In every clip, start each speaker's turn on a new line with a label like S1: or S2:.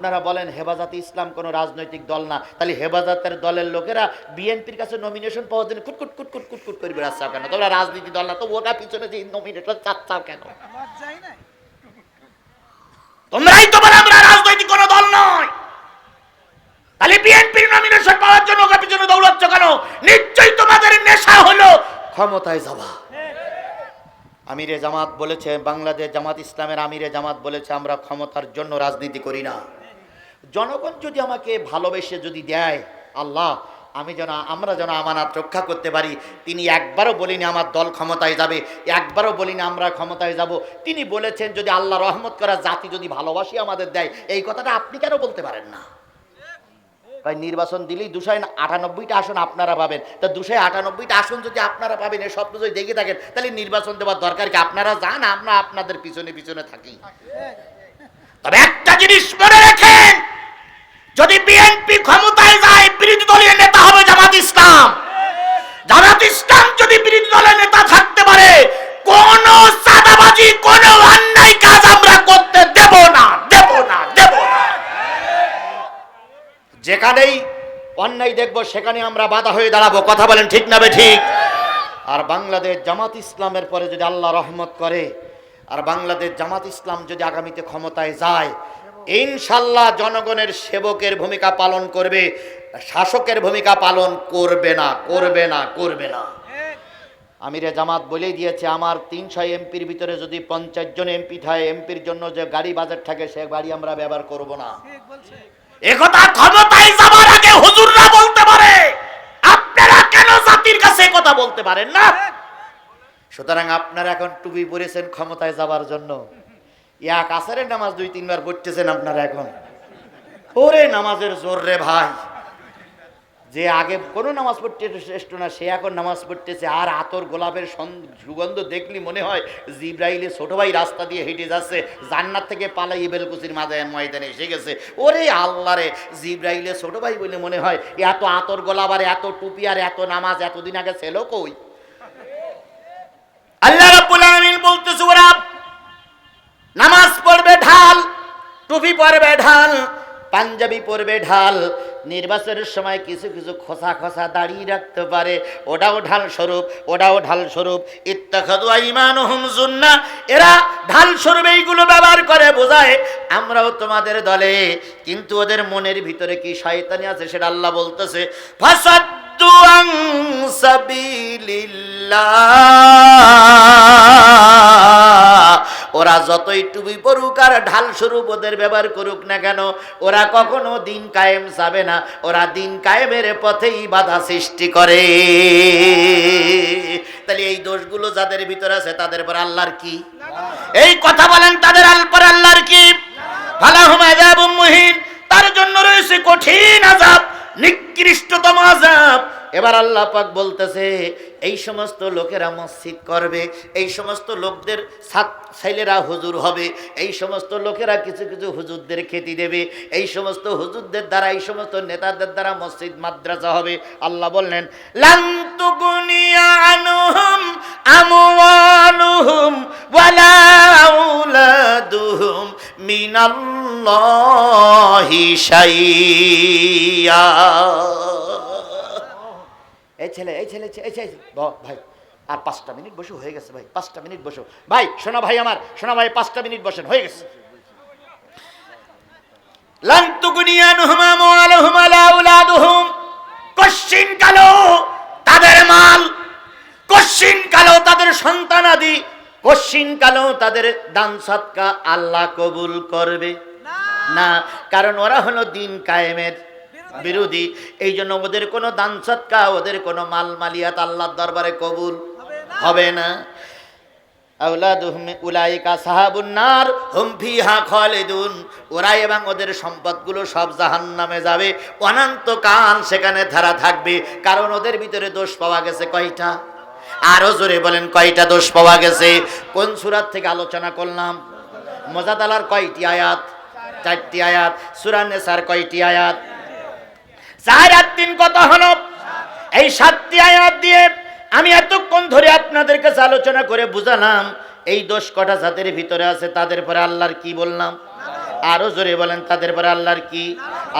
S1: আপনারা বলেন, হেফাজতে ইসলাম কোনো রাজনৈতিক দল না। তাহলে হেফাজতের দলের লোকেরা বিএনপির কাছে নমিনেশন পাওয়ার জন্য কুটকুট কুটকুট কুটকুট করে বেড়াচ্ছাও কেন? তোমরা রাজনীতি দল না, তো ওটা পিছনে যে নমিনেশন চাচ্ছাও কেন? তোমরাই আমরা রাজনৈতিক কোনো দল নয়। তাহলে বিএনপির নমিনেশন পাওয়ার জন্য ওকে পিছনে দৌড়াচ্ছ কেন? নিশ্চয়ই তোমাদের নেশা হলো ক্ষমতায় যাওয়া। আমিরে জামাত বলেছে, বাংলাদেশ জামাত ইসলামের আমিরে জামাত বলেছে, আমরা ক্ষমতার জন্য রাজনীতি করি না। জনগণ যদি আমাকে ভালোবেসে যদি দেয়, আল্লাহ, আমি যেন, আমরা যেন আমানাত রক্ষা করতে পারি। তিনি একবারও বলিনি আমার দল ক্ষমতায় যাবে, একবারও বলিনি আমরা ক্ষমতায় যাব। তিনি বলেছেন, যদি আল্লাহ রহমত করা জাতি যদি ভালোবাসি আমাদের দেয়, এই কথাটা আপনি কেন বলতে পারেন না? তাই নির্বাচন দিলেই দুশো আটানব্বইটা আসন আপনারা পাবেন। তা দুশো আটানব্বইটা আসন যদি আপনারা পাবেন এই স্বপ্ন যদি দেখে থাকেন, তাহলে নির্বাচন দেওয়ার দরকার কি? আপনারা যান, আমরা আপনাদের পিছনে পিছনে থাকি। তবে একটা জিনিস মনে রাখেন, যদি বিএনপি ক্ষমতায় যায়, বিরোধী দলীয় নেতা হবে জামাত ইসলাম। জামাত ইসলাম যদি বিরোধী দলের নেতা থাকতে পারে, কোন চাঁদাবাজি, কোন অন্যায় কাজ আমরা করতে দেব না দেব না দেব না। যেখানেই অন্যায় দেখব, সেখানে আমরা বাধা হয়ে দাঁড়াবো। কথা বলেন ঠিক না বে ঠিক? আর বাংলাদেশ জামাত ইসলামের পরে যদি আল্লাহ রহমত করে আর বাংলাদেশ জামাত ইসলাম যদি আগামীতে ক্ষমতায় যায়, ইনশাল্লাহ জনগণের সেবকের ভূমিকা পালন করবে, শাসকের ভূমিকা পালন করবে না করবে না করবে না। আমিরে জামাত বলেই দিয়েছে, আমার তিনশো এমপির ভিতরে যদি পঞ্চাশ জন এমপি থাকে, এমপির জন্য যে গাড়ি বাজার থাকে, সে গাড়ি আমরা ব্যবহার করব না। একথা ক্ষমতায় যাবার আগে হুজুররা বলতে পারে। আপনারা কেন জাতির কাছে কথা বলতে পারেন না? সুতরাং আপনারা এখন টুপি পরেছেন ক্ষমতায় যাবার জন্য। এক আসারের নামাজ দুই তিনবার পড়তেছেন আপনারা এখন। ওরে নামাজের জোর রে ভাই। যে আগে কোনো নামাজ পড়তে শ্রেষ্ঠ না, সে এখন নামাজ পড়তেছে। আর আতর গোলাপের সুগন্ধ দেখলি মনে হয় জিব্রাইলে ছোট ভাই রাস্তা দিয়ে হেঁটে যাচ্ছে, জান্নাত থেকে পালাই বেলকুচির মাঝে ময়দানে এসে গেছে। ওরে আল্লাহ রে, জিব্রাইলে ছোট ভাই বলে মনে হয়, এত আতর গোলাপ আর এত টুপি আর এত নামাজ এতদিন আগে ছিল কই আল্লাহ রাব্বুল আলামিন বলতেছে ওরা নামাজ পড়বে ঢাল টুপি পরবে ঢাল, পাঞ্জাবি পরবে ঢাল। নির্বাচনের সময় কিছু কিছু খোসা খোসা দাঁড়িয়ে রাখতে পারে। ওটাও ঢাল স্বরূপ, ওটাও ঢাল স্বরূপ। ইত্তাখাদু আইমানুহুম জুন্না এরা ঢাল স্বরূপ এইগুলো ব্যবহার করে, বোঝায় আমরাও তোমাদের দলে। কিন্তু ওদের মনের ভিতরে কি শয়তানি আছে সেটা আল্লাহ বলতেছে ওরা যতই টুবি পড়ুক আর ঢাল স্বরূপ ওদের ব্যবহার করুক না কেন, ওরা কখনো দিন কায়েম যাবে না। ওরা দিন কায়েমের পথেই বাধা সৃষ্টি করে। তাহলে এই দোষগুলো যাদের ভিতরে আছে, তাদের পর আল্লাহর কি? এই কথা বলেন, তাদের আলপর আল্লাহর কি? তার জন্য রয়েছে কঠিন আযাব, নিকৃষ্টতম আযাব। এবার আল্লাহ পাক বলতেছে, এই সমস্ত লোকেরা মসজিদ করবে, এই সমস্ত লোকদের ছেলেরা হুজুর হবে, এই সমস্ত লোকেরা কিছু কিছু হুজুরদের খেতি দেবে, এই সমস্ত হুজুরদের দ্বারা, এই সমস্ত নেতাদের দ্বারা মসজিদ, মাদ্রাসা হবে। আল্লাহ বললেন মিনাল্লাহি শাইয়া। এই ছেলে এই ছেলে এই ছেলে ভাই আর পাঁচটা মিনিট বসে হয়ে গেছে ভাই পাঁচটা মিনিট বসো। ভাই শোনা ভাই আমার শোনা ভাই পাঁচটা মিনিট বসেন হয়ে গেছে। লান্তুগুনিয়ানুহুম আমওয়ালুহুম আলা আউলাদুহুম কশ্চিন কালো তাদের মাল কশ্চিন কালো তাদের সন্তানাদি কশ্চিন কালো তাদের দান সৎকা আল্লাহ কবুল করবে। না কারণ ওরা হলো দিন কায়েমের বিরোধী। এই জন্য ওদের কোনো দান সৎকা, ওদের কোনো মাল মালিয়াত আল্লাহর দরবারে কবুল হবে না। উলাইকা সাহাবুন নার, হুম ওরা এবং ওদের সম্পদগুলো সব জাহান্নামে যাবে। অনন্তকাল সেখানে ধারা থাকবে। কারণ ওদের ভিতরে দোষ পাওয়া গেছে কয়টা? আরও জোরে বলেন, কয়টা দোষ পাওয়া গেছে? কোন সুরাত থেকে আলোচনা করলাম? মজাদালার কয়টি আয়াত? চারটি আয়াত। সুরান্নেসার কয়টি আয়াত? চার আর তিন কত হলো? এই সাতটি আয়াত দিয়ে আমি এতক্ষণ ধরে আপনাদের কাছে আলোচনা করে বুঝালাম, এই দোষ কটা জাতের ভিতরে আছে, তাদের পরে আল্লাহর কি বললাম? আরও জোরে বলেন, তাদের পরে আল্লাহর কি?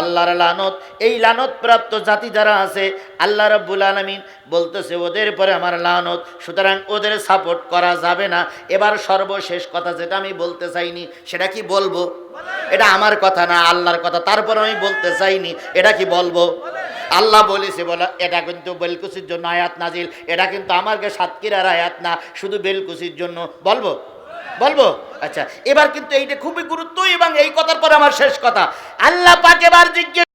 S1: আল্লাহর লানত, এই লানত প্রাপ্ত জাতি যারা আছে, আল্লাহ রাব্বুল আলামিন বলতেছে, ওদের পরে আমার লানত, সুতরাং ওদের সাপোর্ট করা যাবে না। এবার সর্বশেষ কথা যেটা আমি বলতে চাইনি, সেটা কি বলব? এটা আমার কথা না, আল্লাহর কথা। তারপর আমি বলতে চাইনি, এটা কি বলব? আল্লাহ বলেছে, বলো, এটা কিন্তু বেলকুসির জন্য আয়াত নাজিল। এটা কিন্তু আমারকে সাতক্ষীরার আয়াত না, শুধু বেলকুসির জন্য। বলব? বলব? আচ্ছা এবার কিন্তু এইটা খুবই গুরুত্ব এবং এই কথার পর আমার শেষ কথা। আল্লাহ পাক এবার জিজ্ঞেস